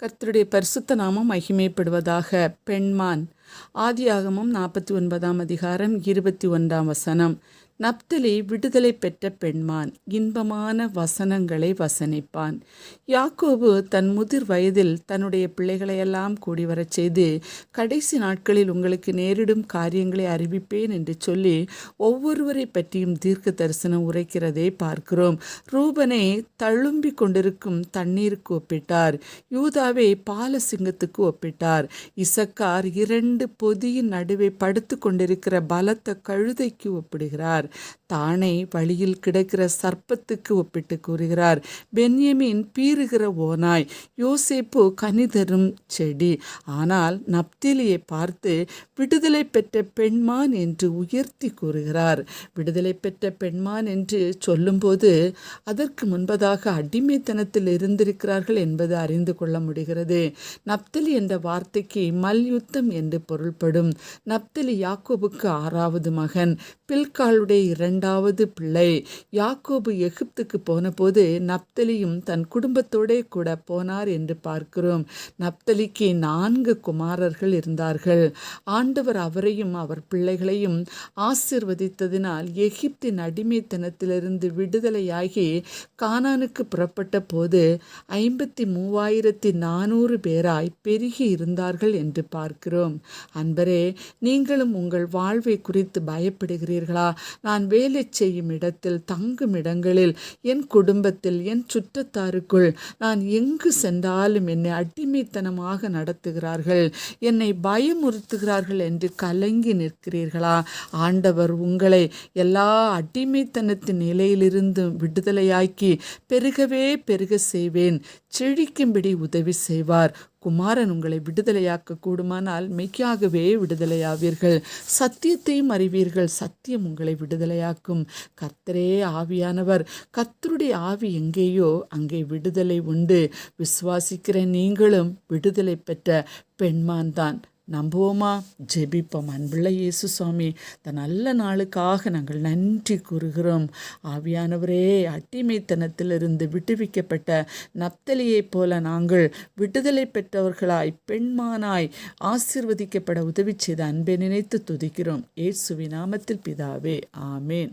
கர்த்தருடைய பரிசுத்த நாமம் மகிமைப்படுவதாக. பெண்மான் ஆதியாகமம் நாற்பத்தி ஒன்பதாம் அதிகாரம் இருபத்தி ஒன்றாம் வசனம். நப்தலி விடுதலை பெற்ற பெண்மான் இன்பமான வசனங்களை வசனிப்பான். யாக்கோபு தன் முதிர் வயதில் தன்னுடைய பிள்ளைகளையெல்லாம் கூடி வரச் செய்து கடைசி நாட்களில் உங்களுக்கு நேரிடும் காரியங்களை அறிவிப்பேன் என்று சொல்லி ஒவ்வொருவரை பற்றியும் தீர்க்க தரிசனம் உரைக்கிறதை பார்க்கிறோம். ரூபனை தழும்பிக் கொண்டிருக்கும் தண்ணீருக்கு ஒப்பிட்டார். யூதாவை பாலசிங்கத்துக்கு ஒப்பிட்டார். இசக்கார் இரண்டு பொதியின் நடுவே படுத்து கொண்டிருக்கிற பலத்த கழுதைக்கு ஒப்பிடுகிறார். தானே வழியில் கிடக்கிற சர்ப்பத்துக்கு ஒப்பிட்டு கூறுகிறார். பென்யமின் பீறுகிற ஓனாய் யோசேப்பு கனிதரும் செடி. ஆனால் நப்திலியை பார்த்து விடுதலை பெற்ற பெண்மான் என்று உயர்த்தி கூறுகிறார். விடுதலை பெற்ற பெண்மான் என்று சொல்லும்போது அதற்கு முன்பதாக அடிமைத்தனத்தில் இருந்திருக்கிறார்கள் என்பது அறிந்து கொள்ள முடிகிறது. நப்தலி என்ற வார்த்தைக்கு மல்யுத்தம் என்று பொருள்படும். நப்தலி யாக்கோபுக்கு ஆறாவது மகன் பில்காலுடைய இரண்டாவது பிள்ளை. யாக்கோபு எகிப்துக்கு போனபோது நப்தலியும் தன் குடும்பத்தோடே கூட போனார் என்று பார்க்கிறோம். நப்தலிக்கு நான்கு குமாரர்கள் இருந்தார்கள். ஆண்டவர் அவரையும் அவர் பிள்ளைகளையும் ஆசிர்வதித்ததினால் எகிப்தின் அடிமைத்தனத்திலிருந்து விடுதலையாகி கானானுக்கு புறப்பட்ட போது ஐம்பத்தி மூவாயிரத்தி நானூறு பேராய் பெருகி இருந்தார்கள் என்று பார்க்கிறோம். அன்பரே நீங்களும் உங்கள் வாழ்வை குறித்து பயப்படுகிறீர்களா? நான் வேலை செய்யும் இடத்தில் தங்கும் இடங்களில் என் குடும்பத்தில் என் சுற்றத்தாருக்குள் நான் எங்கு சென்றாலும் என்னை அடிமைத்தனமாக நடத்துகிறார்கள் என்னை பயமுறுத்துகிறார்கள் என்று கலங்கி நிற்கிறீர்களா? ஆண்டவர் உங்களை எல்லா அடிமைத்தனத்தின் நிலையிலிருந்தும் விடுதலையாக்கி பெருகவே பெருக செய்வேன். செழிக்கும்படி உதவி செய்வார். குமாரன் உங்களை விடுதலையாக்க கூடுமானால் மெய்க்காகவே விடுதலையாவீர்கள். சத்தியத்தையும் அறிவீர்கள். சத்தியம் உங்களை விடுதலையாக்கும். கர்த்தரே ஆவியானவர் கர்த்தருடைய ஆவி எங்கேயோ அங்கே விடுதலை உண்டு. விசுவாசிக்கிற நீங்களும் விடுதலை பெற்ற பெண்மான் தான். நம்புவோமா? ஜெபிப்போம். அன்புள்ள இயேசு சுவாமி இந்த நல்ல நாளுக்காக நாங்கள் நன்றி கூறுகிறோம். ஆவியானவரே அட்டிமைத்தனத்திலிருந்து விடுவிக்கப்பட்ட நப்தலியைப் போல நாங்கள் விடுதலை பெற்றவர்களாய் பெண்மானாய் ஆசிர்வதிக்கப்பட உதவி செய்த அன்பை நினைத்து துதிக்கிறோம். இயேசுவி நாமத்தில் பிதாவே ஆமேன்.